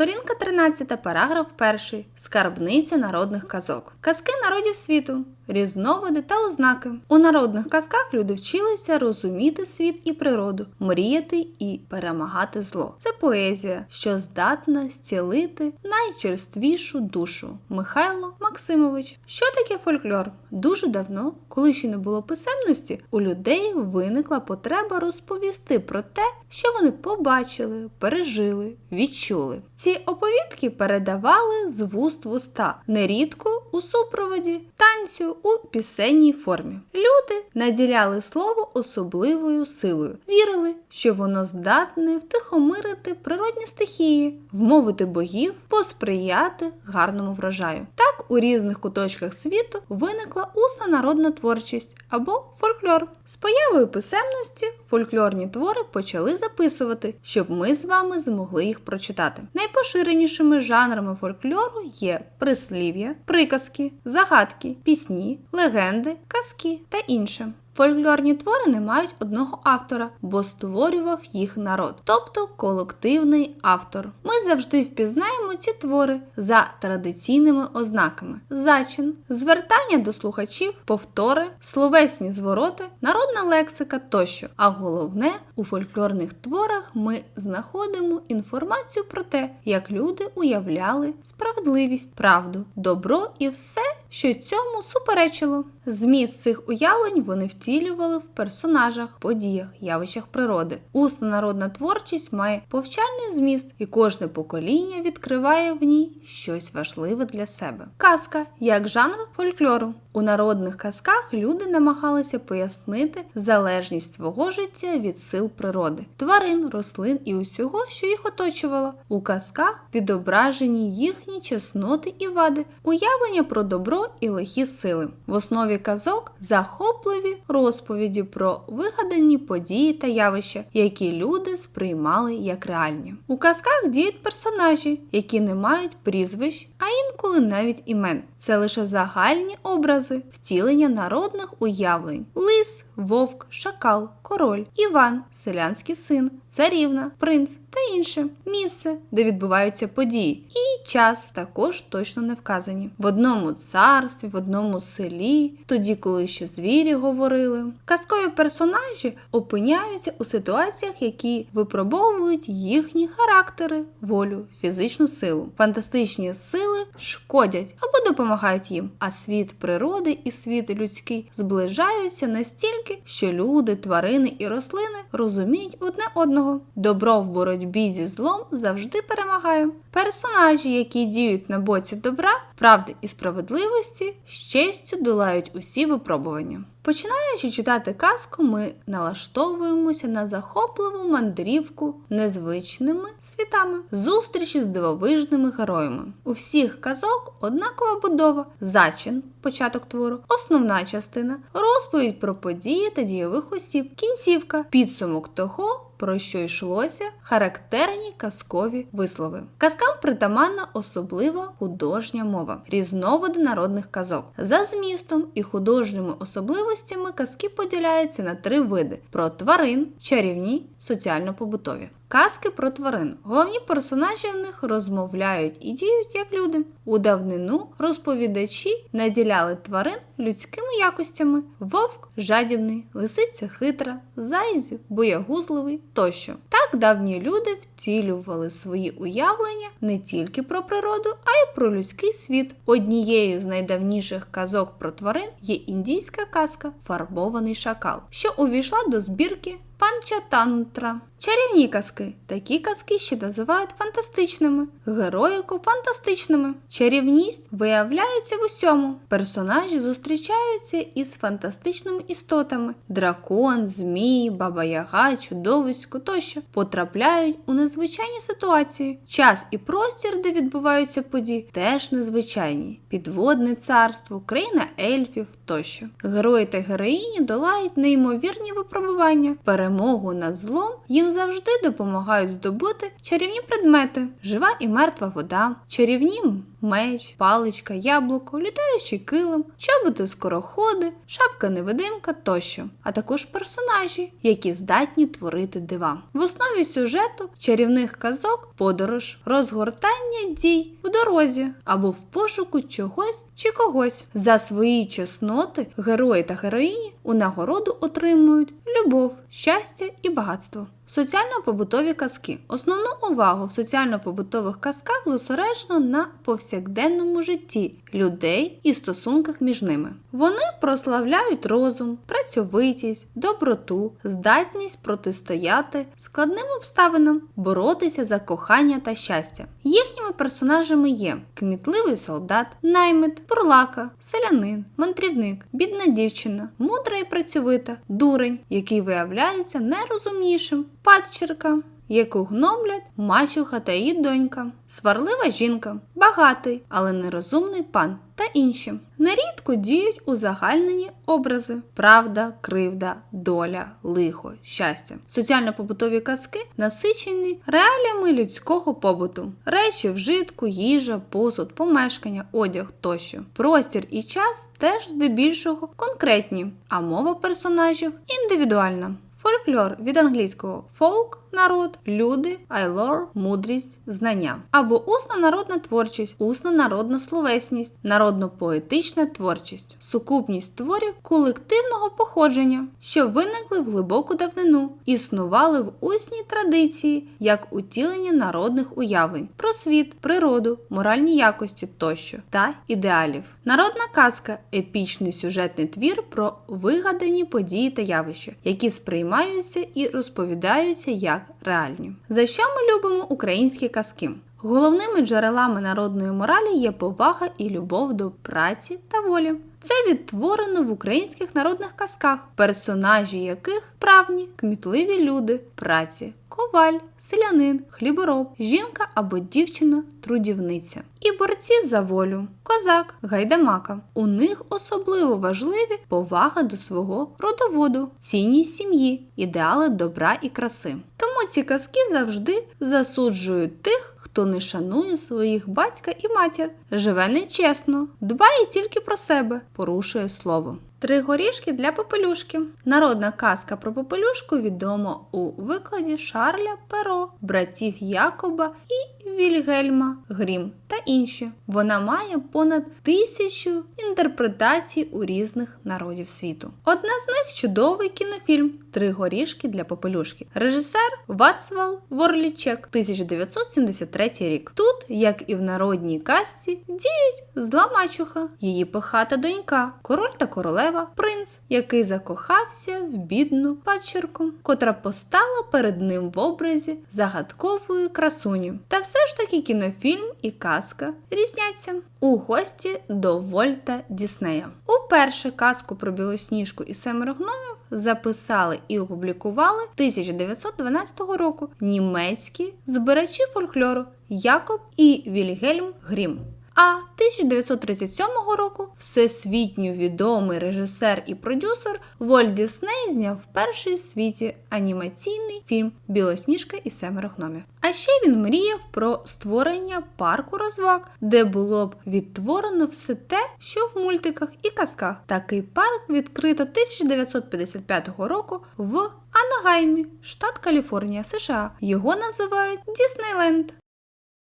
Сторінка 13, параграф 1. Скарбниця народних казок. Казки народів світу, різновиди та ознаки. У народних казках люди вчилися розуміти світ і природу, мріяти і перемагати зло. Це поезія, що здатна зцілити найчерствішу душу. Михайло Максимович. Що таке фольклор? Дуже давно, коли ще не було писемності, у людей виникла потреба розповісти про те, що вони побачили, пережили, відчули. Ці оповідки передавали з вуст в уста, нерідко у супроводі танцю у пісенній формі. Люди наділяли слово особливою силою, вірили, що воно здатне втихомирити природні стихії, вмовити богів, посприяти гарному врожаю. Так у різних куточках світу виникла усна народна творчість або фольклор. З появою писемності фольклорні твори почали записувати, щоб ми з вами змогли їх прочитати. Найпоширенішими жанрами фольклору є прислів'я, приказки, загадки, пісні, легенди, казки та інше. Фольклорні твори не мають одного автора, бо створював їх народ, тобто колективний автор. Ми завжди впізнаємо ці твори за традиційними ознаками: зачин, звертання до слухачів, повтори, словесні звороти, народна лексика тощо. А головне, у фольклорних творах ми знаходимо інформацію про те, як люди уявляли справедливість, правду, добро і все, що цьому суперечило. Зміст цих уявлень вони втілювали в персонажах, подіях, явищах природи. Усна народна творчість має повчальний зміст, і кожне покоління відкриває в ній щось важливе для себе. Казка як жанр фольклору. У народних казках люди намагалися пояснити залежність свого життя від сил природи, тварин, рослин і усього, що їх оточувало. У казках відображені їхні чесноти і вади, уявлення про добро і лихі сили. В основі казок захопливі розповіді про вигадані події та явища, які люди сприймали як реальні. У казках діють персонажі, які не мають прізвищ, а інколи навіть імен. Це лише загальні образи, втілення народних уявлень: лис, вовк, шакал, король, Іван, селянський син, царівна, принц та інше місце, де відбуваються події, і час також точно не вказані. В одному царстві, в одному селі, тоді, коли ще звірі говорили. Казкові персонажі опиняються у ситуаціях, які випробовують їхні характери, волю, фізичну силу. Фантастичні сили шкодять або допомагають їм, а світ природи і світ людський зближаються настільки, що люди, тварини і рослини розуміють одне одного. Добро в боротьбі зі злом завжди перемагає. Персонажі, які діють на боці добра, правди і справедливості, з честю долають усі випробування. Починаючи читати казку, ми налаштовуємося на захопливу мандрівку незвичними світами, зустрічі з дивовижними героями. У всіх казок однакова будова, зачин, початок твору, основна частина, розповідь про події та дійових осіб, кінцівка, підсумок того. Про що йшлося характерні казкові вислови. Казкам притаманна особлива художня мова, різновиди народних казок. За змістом і художніми особливостями казки поділяються на три види: про тварин, чарівні, соціально-побутові. Казки про тварин. Головні персонажі в них розмовляють і діють як люди. У давнину розповідачі наділяли тварин людськими якостями: вовк жадібний, лисиця хитра, заєць боягузливий тощо. Так давні люди втілювали свої уявлення не тільки про природу, а й про людський світ. Однією з найдавніших казок про тварин є індійська казка Фарбований шакал, що увійшла до збірки Панчатантра. Чарівні казки. Такі казки ще називають фантастичними, героїку фантастичними. Чарівність виявляється в усьому. Персонажі зустрічаються із фантастичними істотами: дракон, змій, баба яга, чудовисько тощо потрапляють у незвичайні ситуації. Час і простір, де відбуваються події, теж незвичайні. Підводне царство, країна ельфів тощо. Герої та героїні долають неймовірні випробування. Перемогу над злом їм завжди допомагають здобути чарівні предмети, жива і мертва вода, чарівні меч, паличка, яблуко, літаючий килим, чоботи скороходи, шапка невидимка тощо, а також персонажі, які здатні творити дива. В основі сюжету чарівних казок подорож, розгортання дій в дорозі або в пошуку чогось чи когось. За свої чесноти герої та героїні у нагороду отримують любов, щастя і багатство. Соціально-побутові казки. Основну увагу в соціально-побутових казках зосереджено на повсякденному житті людей і стосунках між ними. Вони прославляють розум, працьовитість, доброту, здатність протистояти складним обставинам, боротися за кохання та щастя. Їхніми персонажами є кмітливий солдат, наймит, бурлака, селянин, мандрівник, бідна дівчина, мудра і працьовита, дурень, який виявляється найрозумнішим, падчерка, яку гноблять мачуха та її донька, сварлива жінка, багатий, але нерозумний пан та інші. Нерідко діють узагальнені образи: правда, кривда, доля, лихо, щастя. Соціально-побутові казки насичені реаліями людського побуту, речі, вжитку, їжа, посуд, помешкання, одяг тощо. Простір і час теж здебільшого конкретні, а мова персонажів індивідуальна. Фольклор від англійського folk народ, люди, айлор, мудрість, знання. Або усна народна творчість, усна народна словесність, народно-поетична творчість, сукупність творів колективного походження, що виникли в глибоку давнину, існували в усній традиції як утілення народних уявлень про світ, природу, моральні якості тощо та ідеалів. Народна казка епічний сюжетний твір про вигадані події та явища, які сприймаються і розповідаються як реальні. За що ми любимо українські казки? Головними джерелами народної моралі є повага і любов до праці та волі. Це відтворено в українських народних казках, персонажі яких правні, кмітливі люди, праці, коваль, селянин, хлібороб, жінка або дівчина, трудівниця. І борці за волю, козак, гайдамака. У них особливо важливі повага до свого родоводу, цінність сім'ї, ідеали добра і краси. Тому ці казки завжди засуджують тих, хто не шанує своїх батька і матір, живе нечесно, дбає тільки про себе, порушує слово. Три горішки для попелюшки. Народна казка про попелюшку відома у викладі Шарля Перо, братів Якоба і Вільгельма Грім та інші. Вона має понад тисячу інтерпретацій у різних народів світу. Одна з них чудовий кінофільм Три горішки для попелюшки. Режисер Вацвал Ворлічек, 1973 рік. Тут, як і в народній казці, діють зла мачуха, її пихата донька, король та королева, принц, який закохався в бідну падчерку, котра постала перед ним в образі загадкової красуні. Та все ж таки кінофільм і казка різняться. У гості до Вольта Діснея. Уперше казку про білосніжку і семеро гномів записали і опублікували 1912 року німецькі збирачі фольклору Якоб і Вільгельм Грім. А 1937 року всесвітньо відомий режисер і продюсер Вольт Дісней зняв перший в світі анімаційний фільм Білосніжка і семеро гномів. А ще він мріяв про створення парку розваг, де було б відтворено все те, що в мультиках і казках. Такий парк відкрито 1955 року в Анагаймі, штат Каліфорнія, США. Його називають Діснейленд.